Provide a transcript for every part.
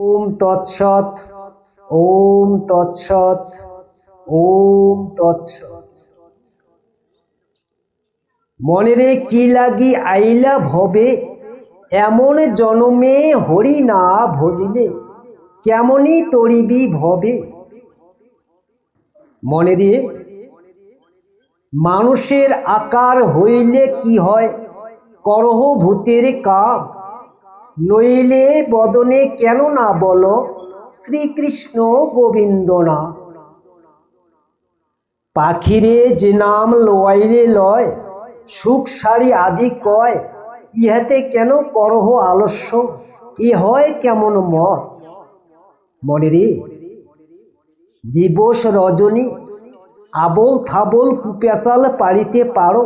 ওম তৎসৎ ওম তৎসৎ ওম তৎসৎ। মনেরে কি লাগি আইলা ভবে, এমন জনমে হরি না ভজিলে, কেমনই তরিবি ভবে। মনেরে, মানুষের আকার হইলে কি হয়, করহ ভূতের কাম নইলে বদনে কেন না বলো? শ্রীকৃষ্ণ গোবিন্দ না পাখিরে যে নাম লয়রে লয়, সুখ সারি আদি কয়, ইহাতে কেন করহ আলস্য? এ হয় কেমন মত? মনে রে, দিবস রজনী, আবল থাবল কুপেশাল পারিতে পারো,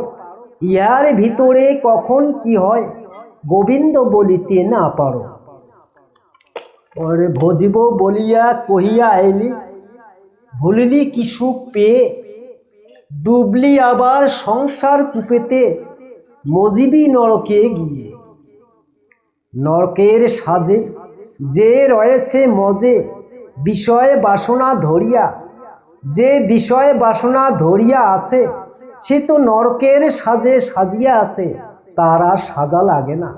ইহার ভিতরে কখন কি হয়? গোবিন্দ বলিতে না পারো। পরে ভজিব বলিয়া কহিয়া আইলি ভুলিলি কি সুখ পেয়ে? ডুবলি আবার সংসার কূপেতে মজিবি নরকে গিয়ে। নরকের সাজে যে রয়েছে মজে, বিষয়ে বাসনা ধরিয়া, যে বিষয়ে বাসনা ধরিয়া আছে, সে তো নরকের সাজে সাজিয়া আছে। তার আর সাজা লাগে না।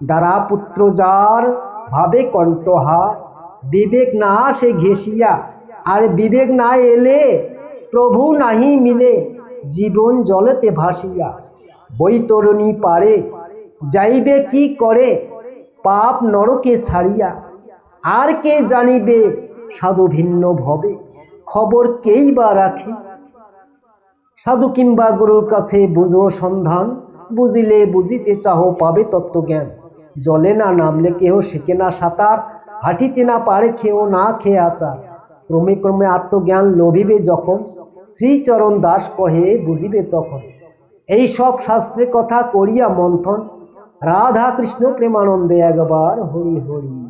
দ্বারা পুত্র যার ভাবে কণ্ঠহার বিবেক না সে ঘেঁষিয়া, আর বিবেক না এলে প্রভু নাহি মিলে, জীবন জলেতে ভাসিয়া। বৈতরণী পারে, যাইবে কি করে, পাপ নরকে ছাড়িয়া। আর কে জানিবে, সাধু ভিন্ন ভবে, খবর কেই বা রাখে? সাধু কিংবা গুরুর কাছে বুঝো সন্ধান বুঝিলে বুঝিতে চাহ, পাবে তত্ত্বজ্ঞান। জলে না নামলে কেহ শেখে না সাঁতার, হাঁটিতে না পারে খেয়েও না খেয়ে আচার। ক্রমে ক্রমে আত্মজ্ঞান লভিবে যখন, শ্রীচরণ দাস কহে, বুঝিবে তখন। এই সব শাস্ত্রের কথা করিয়া মন্থন রাধা কৃষ্ণ প্রেমানন্দে একবার হরি হরি।